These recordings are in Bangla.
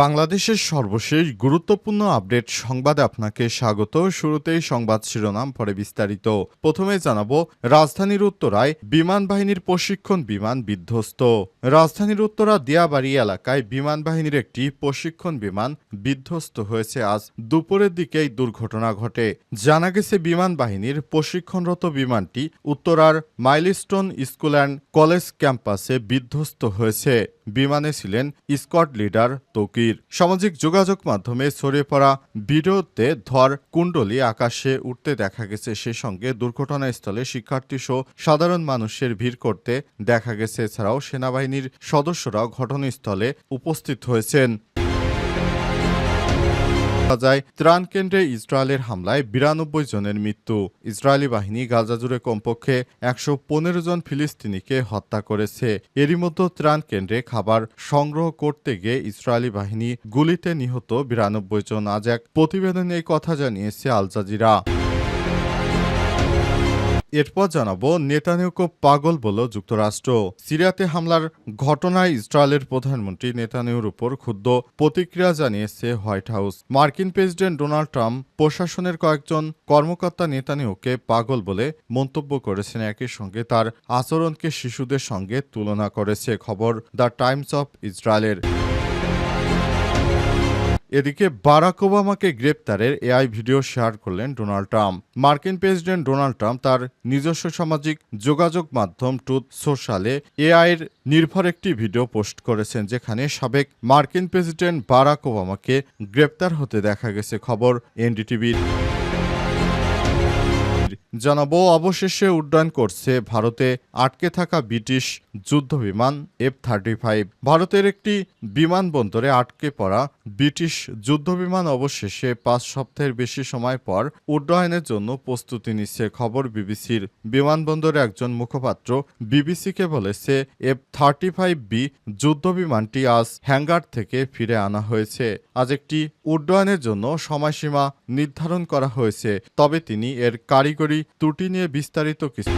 বাংলাদেশের সর্বশেষ গুরুত্বপূর্ণ আপডেট সংবাদে আপনাকে স্বাগত। শুরুতেই সংবাদ শিরোনাম, পরে বিস্তারিত। প্রথমে জানাব, রাজধানীর উত্তরায় বিমান বাহিনীর প্রশিক্ষণ বিমান বিধ্বস্ত। রাজধানীর উত্তরা দিয়াবাড়ি এলাকায় বিমান বাহিনীর একটি প্রশিক্ষণ বিমান বিধ্বস্ত হয়েছে। আজ দুপুরের দিকেই দুর্ঘটনা ঘটে। জানা গেছে, বিমান বাহিনীর প্রশিক্ষণরত বিমানটি উত্তরার মাইলস্টোন স্কুল অ্যান্ড কলেজ ক্যাম্পাসে বিধ্বস্ত হয়েছে। বিমানে ছিলেন স্কট লিডার তকির। সামাজিক যোগাযোগ মাধ্যমে ছড়িয়ে পড়া ভিডিওতে ধর কুণ্ডলি আকাশে উঠতে দেখা গেছে। সে সঙ্গে দুর্ঘটনাস্থলে শিক্ষার্থী সহ সাধারণ মানুষের ভিড় করতে দেখা গেছে। এছাড়াও সেনাবাহিনীর সদস্যরাও ঘটনাস্থলে উপস্থিত হয়েছেন। যায়, ত্রাণ কেন্দ্রে ইসরায়েলের হামলায় বিরানব্বই জনের মৃত্যু। ইসরায়েলি বাহিনী গাজা জুড়ে কমপক্ষে একশো পনেরো জন ফিলিস্তিনিকে হত্যা করেছে। এরই মধ্যে ত্রাণ কেন্দ্রে খাবার সংগ্রহ করতে গিয়ে ইসরায়েলি বাহিনী গুলিতে নিহত বিরানব্বই জন। আজ এক প্রতিবেদনে এই কথা জানিয়েছে আল জাজিরা। এরপর জানাব, নেতানিয়াহু পাগল বলল যুক্তরাষ্ট্র সিরিয়াতে হামলার ঘটনায় ইসরায়েলের প্রধানমন্ত্রী নেতানিয়াহুর উপর ক্ষুব্ধ প্রতিক্রিয়া জানিয়েছে হোয়াইট হাউস। মার্কিন প্রেসিডেন্ট ডোনাল্ড ট্রাম্প প্রশাসনের কয়েকজন কর্মকর্তা নেতানিয়াহুকে পাগল বলে মন্তব্য করেছেন। একই সঙ্গে তার আচরণকে শিশুদের সঙ্গে তুলনা করেছে। খবর দ্য টাইমস অফ ইসরায়েলের। এদিকে বারাক ওবামাকে গ্রেপ্তারের এআই ভিডিও শেয়ার করলেন ডোনাল্ড ট্রাম্প। মার্কিন প্রেসিডেন্ট ডোনাল্ড ট্রাম্প তার নিজস্ব সামাজিক যোগাযোগ মাধ্যম ট্রুথ সোশ্যালে এআইয়ের নির্ভর একটি ভিডিও পোস্ট করেছেন, যেখানে সাবেক মার্কিন প্রেসিডেন্ট বারাক ওবামাকে গ্রেপ্তার হতে দেখা গেছে। খবর এনডিটিভির। জানাব, অবশেষে উড্ডয়ন করছে ভারতে আটকে থাকা ব্রিটিশ যুদ্ধবিমান এফ থার্টি ফাইভ ভারতের একটি বিমানবন্দরে আটকে পড়া ব্রিটিশ যুদ্ধবিমান অবশেষে পাঁচ সপ্তাহের বেশি সময় পর উড্ডয়নের জন্য প্রস্তুতি নিচ্ছে খবর বিবিসির। বিমানবন্দরে একজন মুখপাত্র বিবিসিকে বলেছে এফ থার্টি ফাইভ বি যুদ্ধবিমানটি আজ হ্যাঙ্গার থেকে ফিরে আনা হয়েছে। আজ একটি উড্ডয়নের জন্য সময়সীমা নির্ধারণ করা হয়েছে, তবে তিনি এর কারিগরি ত্রুটি নিয়ে বিস্তারিত কিছু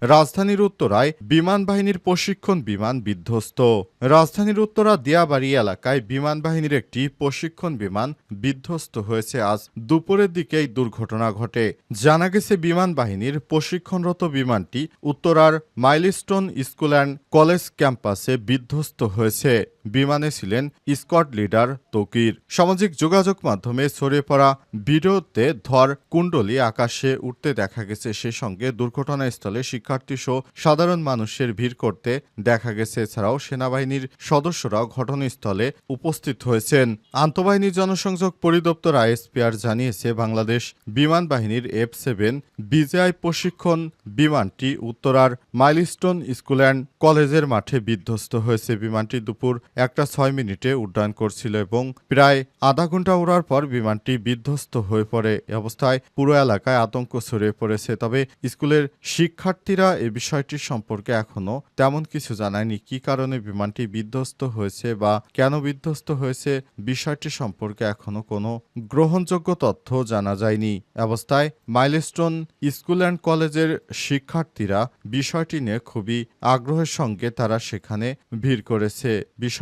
রাজধানীর উত্তরায় বিমান বাহিনীর প্রশিক্ষণ বিমান বিধ্বস্ত। রাজধানীর উত্তরা দিয়াবাড়ি এলাকায় বিমান বাহিনীর একটি প্রশিক্ষণ বিমান বিধ্বস্ত হয়েছে। আজ দুপুরের দিকেই দুর্ঘটনা ঘটে। জানা গেছে, বিমান বাহিনীর প্রশিক্ষণরত বিমানটি উত্তরার মাইলস্টোন স্কুল অ্যান্ড কলেজ ক্যাম্পাসে বিধ্বস্ত হয়েছে। বিমানে ছিলেন স্কট লিডার তকির। সামাজিক যোগাযোগ মাধ্যমে ছড়িয়ে পড়া ভিডিওতে ধর কুণ্ডলী আকাশে উঠতে দেখা গেছে, সে সঙ্গে দুর্ঘটনাস্থলে শিক্ষার্থী সহ সাধারণ মানুষের ভিড় করতে দেখা গেছে। এছাড়াও সেনাবাহিনীর সদস্যরাও ঘটনাস্থলে উপস্থিত হয়েছেন। আন্তঃবাহিনী জনসংযোগ পরিদপ্তর আইএসপিআর জানিয়েছে, বাংলাদেশ বিমান বাহিনীর এফ সেভেন বিজেআই প্রশিক্ষণ বিমানটি উত্তরার মাইলস্টোন স্কুল অ্যান্ড কলেজের মাঠে বিধ্বস্ত হয়েছে। বিমানটি দুপুর একটা ছয় মিনিটে উড্ডয়ন করছিল এবং প্রায় আধা ঘণ্টা ওড়ার পর বিমানটি বিধ্বস্ত হয়ে পড়ে। অবস্থায় পুরো এলাকায় আতঙ্ক ছড়িয়ে পড়েছে। তবে স্কুলের শিক্ষার্থীরা এ বিষয়টি সম্পর্কে এখনও তেমন কিছু জানায়নি। কি কারণে বিমানটি বিধ্বস্ত হয়েছে বা কেন বিধ্বস্ত হয়েছে বিষয়টি সম্পর্কে এখনও কোনো গ্রহণযোগ্য তথ্য জানা যায়নি। অবস্থায় মাইলস্টোন স্কুল অ্যান্ড কলেজের শিক্ষার্থীরা বিষয়টি নিয়ে খুবই আগ্রহের সঙ্গে তারা সেখানে ভিড় করেছে।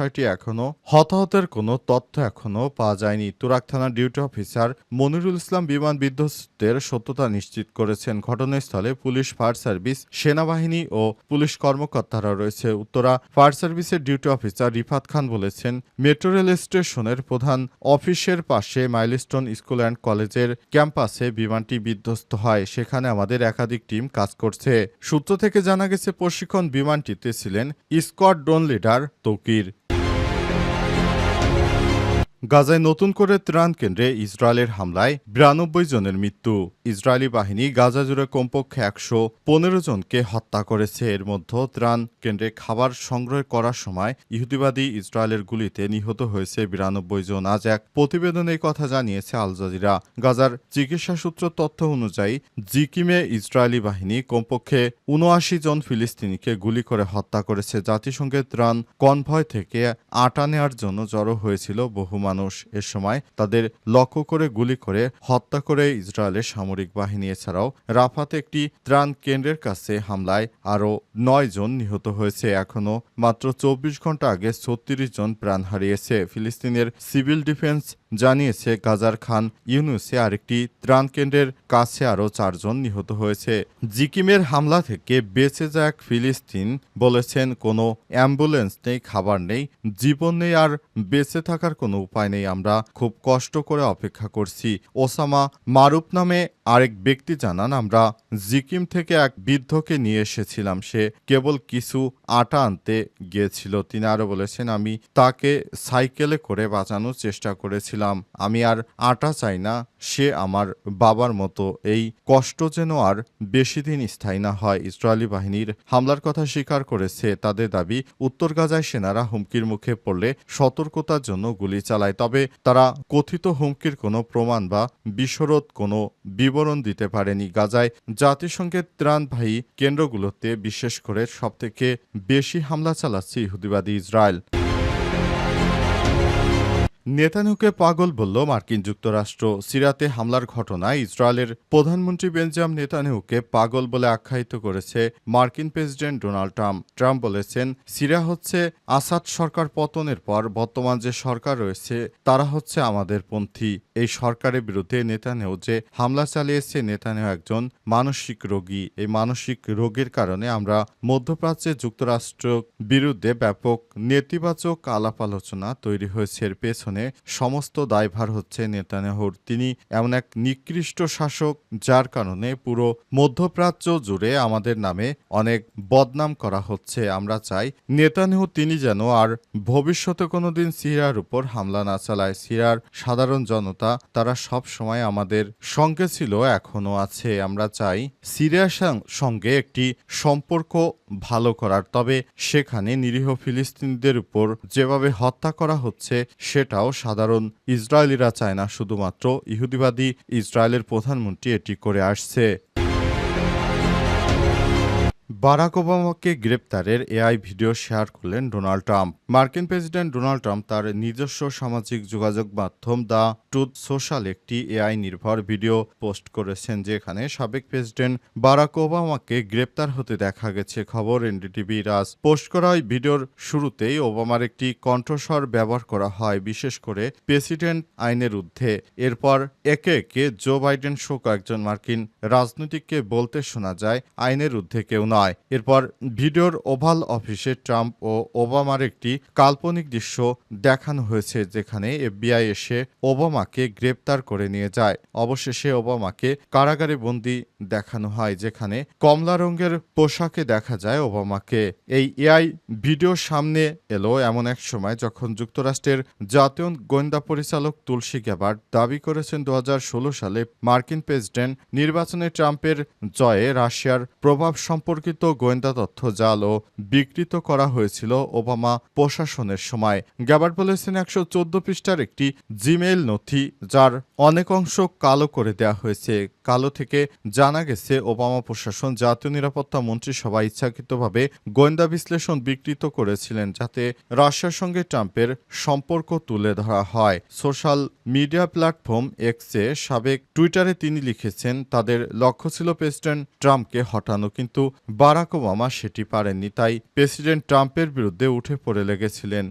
বিষয়টি এখনও হতাহতের কোনো তথ্য এখনও পাওয়া যায়নি। তুরাক থানার ডিউটি অফিসার মনিরুল ইসলাম বিমান বিধ্বস্তের সত্যতা নিশ্চিত করেছেন। ঘটনাস্থলে পুলিশ, ফায়ার সার্ভিস, সেনাবাহিনী ও পুলিশ কর্মকর্তারা রয়েছে। উত্তরা ফায়ার সার্ভিসের ডিউটি অফিসার রিফাত খান বলেছেন, মেট্রো রেল স্টেশনের প্রধান অফিসের পাশে মাইলস্টোন স্কুল অ্যান্ড কলেজের ক্যাম্পাসে বিমানটি বিধ্বস্ত হয়। সেখানে আমাদের একাধিক টিম কাজ করছে। সূত্র থেকে জানা গেছে, প্রশিক্ষণ বিমানটিতে ছিলেন স্কট ডোন লিডার তৌকির। গাজায় নতুন করে ত্রাণ কেন্দ্রে ইসরায়েলের হামলায় বিরানব্বই জনের মৃত্যু। ইসরায়েলি বাহিনী গাজা জুড়ে কমপক্ষে একশো পনেরো জনকে হত্যা করেছে। এর মধ্যে ত্রাণ কেন্দ্রে খাবার সংগ্রহ করার সময় ইহুদিবাদী ইসরায়েলের গুলিতে নিহত হয়েছে বিরানব্বই জন। আজ এক প্রতিবেদনে কথা জানিয়েছে আল জাজিরা। গাজার চিকিৎসা সূত্র তথ্য অনুযায়ী, জিকিমে ইসরায়েলি বাহিনী কমপক্ষে উনআশি জন ফিলিস্তিনিকে গুলি করে হত্যা করেছে। জাতিসংঘের ত্রাণ কনভয় থেকে আটা নেওয়ার জন্য জড়ো হয়েছিল বহু মানুষ এ সময় তাদের লক্ষ্য করে গুলি করে হত্যা করে ইসরায়েলের সামরিক বাহিনী। এছাড়াও রাফাতে একটি ত্রাণ কেন্দ্রের কাছে হামলায় আরও নয় জন নিহত হয়েছে। এখনও মাত্র চব্বিশ ঘণ্টা আগে ছত্রিশ জন প্রাণ হারিয়েছে। ফিলিস্তিনের সিভিল ডিফেন্স জানিয়েছে গাজার খান ইউনুসে আরেকটি ত্রাণ কেন্দ্রের কাছে আরও চারজন নিহত হয়েছে। জিকিমের হামলা থেকে বেঁচে যায় এক ফিলিস্তিন বলেছেন, কোনো অ্যাম্বুলেন্স নেই, খাবার নেই, জীবন নেই, আর বেঁচে থাকার কোনো উপায় নেই। আমরা খুব কষ্ট করে অপেক্ষা করছি। ওসামা মারুফ নামে আরেক ব্যক্তি জানান, আমরা জিকিম থেকে এক বৃদ্ধকে নিয়ে এসেছিলাম, সে কেবল কিছু আটা আনতে গিয়েছিল। তিনি আরও বলেছেন, আমি তাকে সাইকেলে করে বাঁচানোর চেষ্টা করেছিলাম। আমি আর আটা চাই না, সে আমার বাবার মতো। এই কষ্ট যেন আর বেশি দিন স্থায়ী না হয়। ইসরায়েলি বাহিনীর হামলার কথা স্বীকার করেছে তাদের দাবি, উত্তর গাজায় সেনারা হুমকির মুখে পড়লে সতর্কতার জন্য গুলি চালায়। তবে তারা কথিত হুমকির কোনো প্রমাণ বা বিশরদ কোনো বিবরণ দিতে পারেনি। গাজায় জাতিসংঘের ত্রাণবাহী কেন্দ্রগুলোতে বিশেষ করে সবথেকে বেশি হামলা চালাচ্ছে ইহুদিবাদী ইসরায়েল। নেতানিয়াহুকে পাগল বলল মার্কিন যুক্তরাষ্ট্র সিরাতে হামলার ঘটনায় ইসরায়েলের প্রধানমন্ত্রী বেঞ্জাম নেতানিয়াহুকে পাগল বলে আখ্যায়িত করেছে মার্কিন প্রেসিডেন্ট ডোনাল্ড ট্রাম্প। ট্রাম্প বলেছেন, সিরা হচ্ছে আসাদ সরকার পতনের পর বর্তমান যে সরকার রয়েছে, তারা হচ্ছে আমাদের পন্থী। এই সরকারের বিরুদ্ধে নেতানিয়াহু যে হামলা চালিয়েছে, নেতানিয়াহু একজন মানসিক রোগী। এই মানসিক রোগের কারণে আমরা মধ্যপ্রাচ্যে যুক্তরাষ্ট্র বিরুদ্ধে ব্যাপক নেতিবাচক আলাপ আলোচনা তৈরি হয়েছে এর পেছনে। সমস্ত দায়ভার হচ্ছে নেতানিয়াহুর তিনি এমন এক নিকৃষ্ট শাসক, যার কারণে পুরো মধ্যপ্রাচ্য জুড়ে আমাদের নামে অনেক বদনাম করা হচ্ছে। আমরা চাই নেতানিয়াহু তিনি যেন আর ভবিষ্যতে কোনোদিন সিরিয়ার উপর হামলা না চালায়। সিরিয়ার সাধারণ জনতা তারা সব সময় আমাদের সঙ্গে ছিল, এখনও আছে। আমরা চাই সিরিয়ার সঙ্গে একটি সম্পর্ক ভালো করার। তবে সেখানে নিরীহ ফিলিস্তিনিদের উপর যেভাবে হত্যা করা হচ্ছে সেটাও সাধারণ ইসরায়েলিরা চায় না শুধুমাত্র ইহুদিবাদী ইসরায়েলের প্রধানমন্ত্রী এটি করে আসছে। বারাক ওবামাকে গ্রেপ্তারের এআই ভিডিও শেয়ার করলেন ডোনাল্ড ট্রাম্প। মার্কিন প্রেসিডেন্ট ডোনাল্ড ট্রাম্প তার নিজস্ব সামাজিক যোগাযোগ মাধ্যম দ্য ট্রুথ সোশ্যাল একটি এআই নির্ভর ভিডিও পোস্ট করেছেন, যেখানে সাবেক প্রেসিডেন্ট বারাক ওবামাকে গ্রেপ্তার হতে দেখা গেছে। খবর এনডিটিভি রাজ। পোস্ট করা ওই ভিডিওর শুরুতেই ওবামার একটি কণ্ঠস্বর ব্যবহার করা হয়, বিশেষ করে প্রেসিডেন্ট আইনের ঊর্ধ্বে। এরপর একে একে জো বাইডেন সহ কয়েকজন মার্কিন রাজনীতিককে বলতে শোনা যায়, আইনের ঊর্ধ্বে কেউ নয়। এরপর ভিডিওর ওভাল অফিসে ট্রাম্প ও ওবামার একটি কাল্পনিক দৃশ্য দেখানো হয়েছে, যেখানে এফবিআই এসে ওবামাকে গ্রেপ্তার করে নিয়ে যায়। অবশেষে ওবামাকে কারাগারে বন্দি দেখানো হয়, যেখানে কমলা রঙের পোশাকে দেখা যায় ওবামাকে। এই এআই ভিডিও সামনে এলো এমন এক সময় যখন যুক্তরাষ্ট্রের জাতীয় গোয়েন্দা পরিচালক তুলসী গ্যাবার্ড দাবি করেছেন দু হাজার ষোলো সালে মার্কিন প্রেসিডেন্ট নির্বাচনে ট্রাম্পের জয়ে রাশিয়ার প্রভাব সম্পর্কিত গোয়েন্দা তথ্য জাল ও বিকৃত করা হয়েছিল ওবামা প্রশাসনের সময়। গ্যাবার্ড বলেছেন একশো চোদ্দ পৃষ্ঠার একটি জিমেইল নথি, যার অনেক অংশ কালো করে দেওয়া হয়েছে। কালো থেকে জানা গেছে, ওবামা প্রশাসন জাতীয় নিরাপত্তা মন্ত্রিসভা ইচ্ছাকৃতভাবে গোয়েন্দা বিশ্লেষণ বিকৃত করেছিলেন, যাতে রাশিয়ার সঙ্গে ট্রাম্পের সম্পর্ক তুলে ধরা হয়। সোশ্যাল মিডিয়া প্ল্যাটফর্ম এক্সে সাবেক টুইটারে তিনি লিখেছেন, তাদের লক্ষ্য ছিল প্রেসিডেন্ট ট্রাম্পকে হটানো, কিন্তু বারাক ওবামা সেটি পারেননি তাই প্রেসিডেন্ট ট্রাম্পের বিরুদ্ধে উঠে পড়ে লেগেছিলেন।